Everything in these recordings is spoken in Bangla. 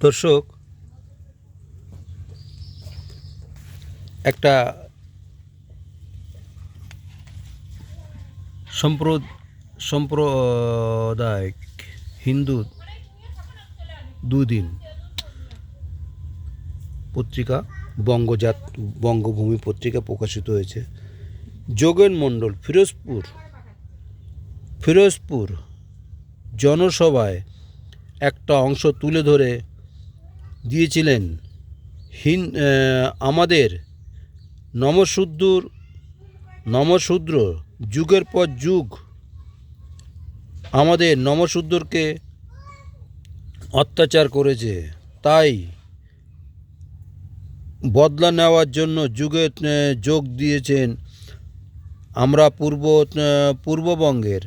দর্শক, একটা সম্প্র সম্প্রদায়িক হিন্দু দুদিন পত্রিকা, বঙ্গজাত, বঙ্গভূমি পত্রিকা প্রকাশিত হয়েছে। যোগেন মণ্ডল, ফিরোজপুর ফিরোজপুর জনসভায় একটা অংশ তুলে ধরে দিয়েছিলেন। হিন আমাদের নমশূদ্র নমশূদ্র যুগের পর যুগ আমাদের নমশূদ্রকে অত্যাচার করেছে। তাই বদলা নেওয়ার জন্য যুগে যোগ দিয়েছেন আমরা পূর্ব পূর্ববঙ্গের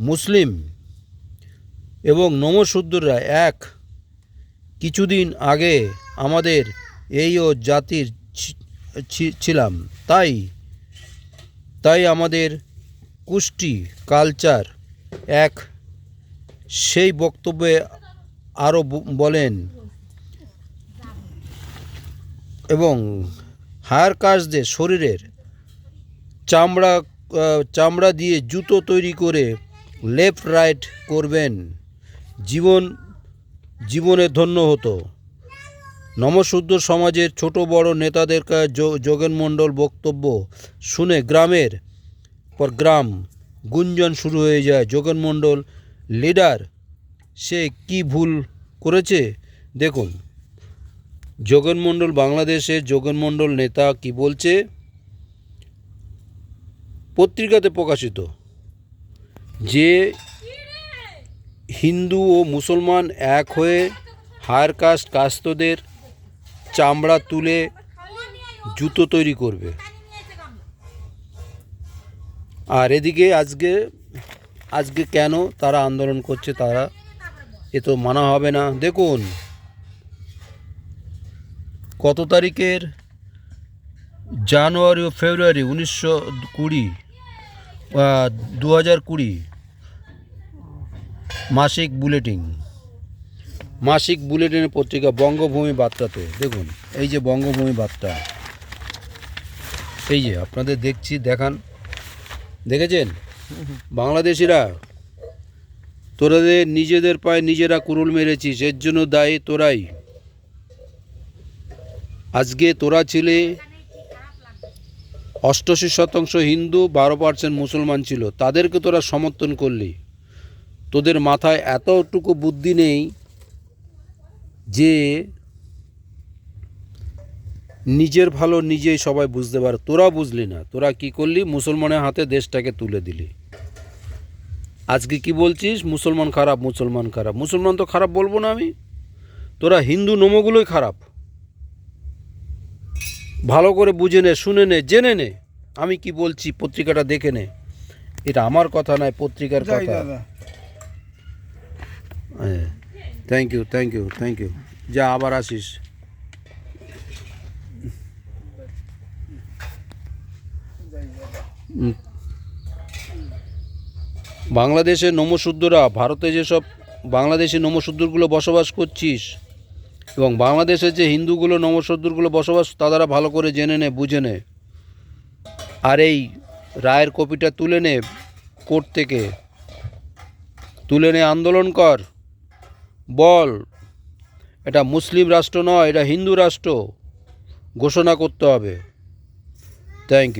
মুসলিম এবং নমশূদ্ররা এক। কিছুদিন আগে আমাদের এই ও জাতির ছিলাম। তাই তাই আমাদের কুষ্টি কালচার এক। সেই বক্তব্যে আরও বলেন, এবং হায়ার কাস্টদের শরীরের চামড়া চামড়া দিয়ে জুতো তৈরি করে লেফট রাইট করবেন। জীবন, জীবনে ধন্য হতো। নমশূদ্র সমাজের ছোট বড় নেতাদের যোগেন মণ্ডল বক্তব্য শুনে গ্রামের পর গ্রাম গুঞ্জন শুরু হয়ে যায়। যোগেন মণ্ডল লিডার, সে কি ভুল করেছে? দেখুন, যোগেন মণ্ডল বাংলাদেশের যোগেন মণ্ডল নেতা কি বলছে? পত্রিকাতে প্রকাশিত। যে হিন্দু ও মুসলমান এক হয়ে হায়ার কাস্ট কাস্তদের চামড়া তুলে জুতো তৈরি করবে। আর এদিকে আজকে আজকে কেন তারা আন্দোলন করছে তারা এ তো মানা হবে না। দেখুন, কত তারিখের? জানুয়ারি ও ফেব্রুয়ারি উনিশশো কুড়ি দু হাজার কুড়ি। মাসিক বুলেটিন। মাসিক বুলেটিনের পত্রিকা বঙ্গভূমি বার্তাতে। দেখুন, এই যে বঙ্গভূমি বার্তা। এই যে আপনাদের দেখছি, দেখান। দেখেছেন? বাংলাদেশিরা, তোরাদের নিজেদের পায়ে নিজেরা কুরুল মেরেছিস, এর জন্য দায়ী তোরাই। আজকে তোরা ছিলে অষ্টআশি শতাংশ হিন্দু, বারো পার্সেন্ট মুসলমান ছিল। তাদেরকে তোরা সমর্থন করলি। তোদের মাথায় এতটুকু বুদ্ধি নেই যে নিজের ভালো নিজেই সবাই বুঝতে পারে। তোরা বুঝলি না। তোরা কি করলি? মুসলমানের হাতে দেশটাকে তুলে দিলি। আজকে কি বলছিস? মুসলমান খারাপ মুসলমান খারাপ। মুসলমান তো খারাপ বলব না আমি। তোরা হিন্দু নোমগুলোই খারাপ। ভালো করে বুঝে নে শুনে নে জেনে নে। আমি কি বলছি? পত্রিকাটা দেখে নে। এটা আমার কথা নয় পত্রিকার কথা। হ্যাঁ thank you thank you thank you যা আবার আসিস। উম, বাংলাদেশের নমশূদ্ররা ভারতে যেসব বাংলাদেশি নমশূদ্রগুলো বসবাস করছিস এবং বাংলাদেশের যে হিন্দুগুলো নমশূদ্রগুলো বসবাস তারা ভালো করে জেনে নে বুঝে নে। আর এই রায়ের কপিটা তুলে নে কোর্ট থেকে। তুলে নে আন্দোলন কর। বল। এটা মুসলিম রাষ্ট্র নয় এটা হিন্দু রাষ্ট্র। ঘোষণা করতে হবে। Thank you